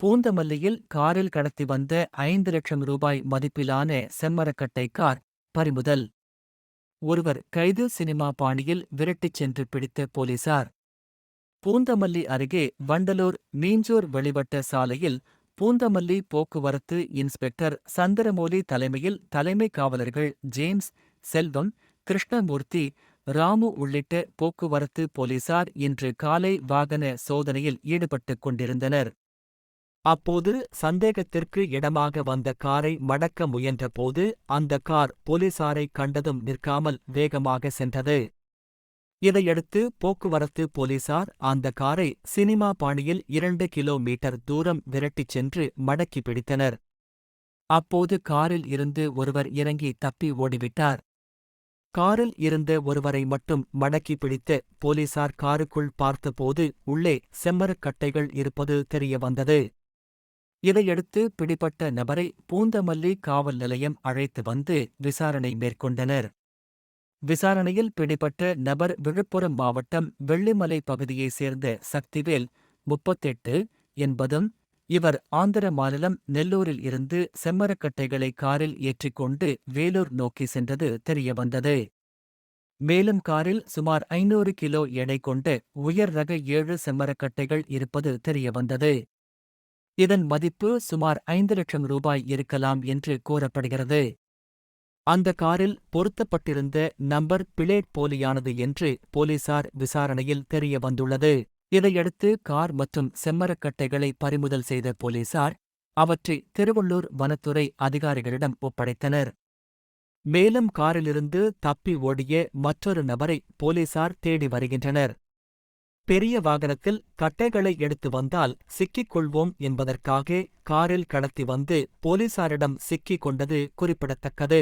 பூந்தமல்லியில் காரில் கடத்தி வந்த ஐந்து லட்சம் ரூபாய் மதிப்பிலான செம்மரக்கட்டை கார் பறிமுதல். ஒருவர் கைது சினிமா பாணியில் விரட்டிச் சென்று பிடித்த போலீசார். பூந்தமல்லி அருகே வண்டலூர் மீஞ்சூர் வெளிவட்ட சாலையில் பூந்தமல்லி போக்குவரத்து இன்ஸ்பெக்டர் சந்திரமௌலி தலைமையில் தலைமை காவலர்கள் ஜேம்ஸ் செல்வம் கிருஷ்ணமூர்த்தி ராமு உள்ளிட்ட போக்குவரத்து போலீசார் இன்று காலை வாகன சோதனையில் ஈடுபட்டுக் கொண்டிருந்தனர். அப்போது சந்தேகத்திற்கு இடமாக வந்த காரை மடக்க முயன்றபோது அந்த கார் போலீசாரை கண்டதும் நிற்காமல் வேகமாக சென்றது. இதையடுத்து போக்குவரத்து போலீசார் அந்த காரை சினிமா பாணியில் இரண்டு கிலோமீட்டர் தூரம் விரட்டிச் சென்று மடக்கி பிடித்தனர். அப்போது காரில் இருந்து ஒருவர் இறங்கி தப்பி ஓடிவிட்டார். காரில் இருந்த ஒருவரை மட்டும் மடக்கி பிடித்த போலீசார் காருக்குள் பார்த்தபோது உள்ளே செம்மரக்கட்டைகள் இருப்பது தெரியவந்தது இதையடுத்து பிடிபட்ட நபரை பூந்தமல்லி காவல் நிலையம் அழைத்து வந்து விசாரணை மேற்கொண்டனர். விசாரணையில் பிடிபட்ட நபர் விழுப்புரம் மாவட்டம் வெள்ளிமலை பகுதியைச் சேர்ந்த சக்திவேல் முப்பத்தெட்டு என்பதும் இவர் ஆந்திர மாநிலம் நெல்லூரில் இருந்து செம்மரக்கட்டைகளை காரில் ஏற்றிக்கொண்டு வேலூர் நோக்கி சென்றது தெரியவந்தது. மேலும் காரில் சுமார் ஐநூறு கிலோ எடை கொண்ட உயர் ரக ஏழு செம்மரக்கட்டைகள் இருப்பது தெரியவந்தது. இதன் மதிப்பு சுமார் ஐந்து லட்சம் ரூபாய் இருக்கலாம் என்று கூறப்படுகிறது. அந்த காரில் பொருத்தப்பட்டிருந்த நம்பர் பிளேட் போலியானது என்று போலீசார் விசாரணையில் தெரிய வந்துள்ளது. இதையடுத்து கார் மற்றும் செம்மரக்கட்டைகளை பறிமுதல் செய்த போலீசார் அவற்றை திருவள்ளூர் வனத்துறை அதிகாரிகளிடம் ஒப்படைத்தனர். மேலும் காரிலிருந்து தப்பி ஓடிய மற்றொரு நபரை போலீசார் தேடி வருகின்றனர். பெரிய வாகனத்தில் கட்டைகளை எடுத்து வந்தால் சிக்கிக் கொள்வோம் என்பதற்காக காரில் கடத்தி வந்து போலீசாரிடம் சிக்கிக் கொண்டது குறிப்பிடத்தக்கது.